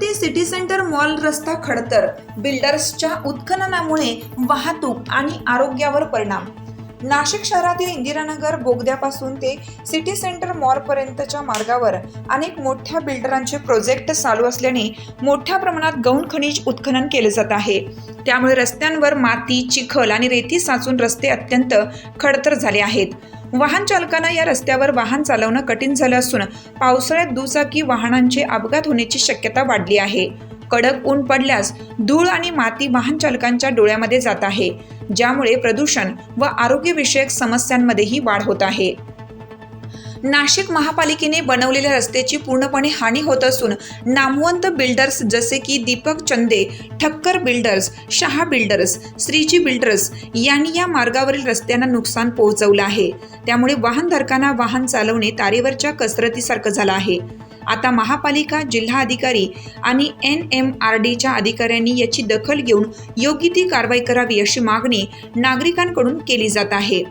ते city centre mall रस्ता खडतर बिल्डर्सच्या उत्खननामुळे वाहतूक आणि आरोग्यावर परिणाम. नाशिक शहरातील इंदिरानगर बोगद्यापासून ते सिटी सेंटर मॉलपर्यंतच्या मार्गावर अनेक मोठ्या बिल्डरांचे प्रोजेक्ट चालू असल्याने मोठ्या प्रमाणात गौण खनिज उत्खनन केले जात आहे. त्यामुळे रस्त्यांवर माती चिखल आणि रेती साचून रस्ते अत्यंत खडतर झाले आहेत. वाहन चालकांना या रस्त्यावर वाहन चालवणं कठीण झालं असून पावसाळ्यात दुचाकी वाहनांचे अपघात होण्याची शक्यता वाढली आहे. कडक ऊन पडल्यास धूळ आणि माती वाहन चालकांच्या डोळ्यामध्ये जात आहे ज्यामुळे प्रदूषण व आरोग्यविषयक समस्यांमध्येही वाढ होत आहे. नाशिक महापालिकेने बनवलेल्या रस्त्याची पूर्णपणे हानी होत असून नामवंत बिल्डर्स जसे की Deepak Chande Thakkar builders Shah builders Shreeji builders यांनी या मार्गावरील रस्त्यांना नुकसान पोहोचवलं आहे. त्यामुळे वाहनधारकांना वाहन चालवणे तारेवरच्या कसरतीसारखं झालं आहे. आता महापालिका जिल्हा अधिकारी आणि एन एम आर डीच्या अधिकाऱ्यांनी याची दखल घेऊन योग्य ती कारवाई करावी अशी मागणी नागरिकांकडून केली जात आहे.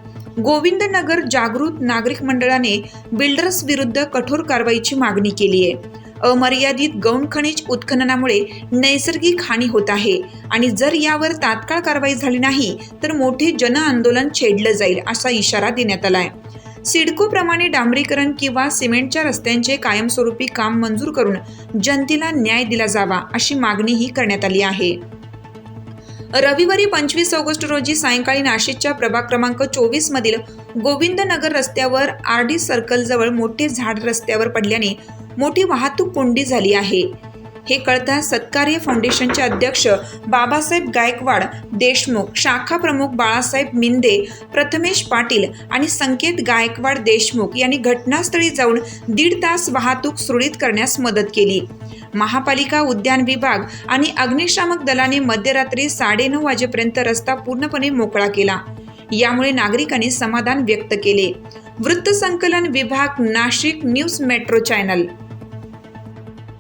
गोविंदनगर जागृत नागरिक मंडळाने बिल्डर्स विरुद्ध कठोर कारवाईची मागणी केली आहे. अमर्यादित गौण खनिज उत्खननामुळे नैसर्गिक हानी होत आहे आणि जर यावर तात्काळ कारवाई झाली नाही तर मोठे जनआंदोलन छेडलं जाईल असा इशारा देण्यात आलाय. आहे सिडकोप्रमाणे डांबरीकरण किंवा सिमेंटच्या रस्त्यांचे कायमस्वरूपी काम मंजूर करून जनतेला न्याय दिला जावा अशी मागणीही करण्यात आली आहे. रविवारी पंचवीस ऑगस्ट रोजी सायंकाळी नाशिकच्या प्रभाग क्रमांक चोवीस मधील गोविंदनगर रस्त्यावर आर डी सर्कलजवळ मोठे झाड रस्त्यावर पडल्याने मोठी वाहतूक कोंडी झाली आहे. हे कळताच सत्कार्य फाउंडेशनचे अध्यक्ष बाबासाहेब गायकवाड देशमुख शाखा प्रमुख बाळासाहेब मिंदे प्रथमेश पाटील आणि संकेत गायकवाड देशमुख यांनी घटनास्थळी जाऊन दीड तास वाहतूक सुरळीत करण्यास मदत केली. महापालिका उद्यान विभाग आणि अग्निशामक दलाने मध्यरात्री साडेनऊ वाजेपर्यंत रस्ता पूर्णपणे मोकळा केला. यामुळे नागरिकांनी समाधान व्यक्त केले. वृत्तसंकलन विभाग नाशिक न्यूज मेट्रो चॅनल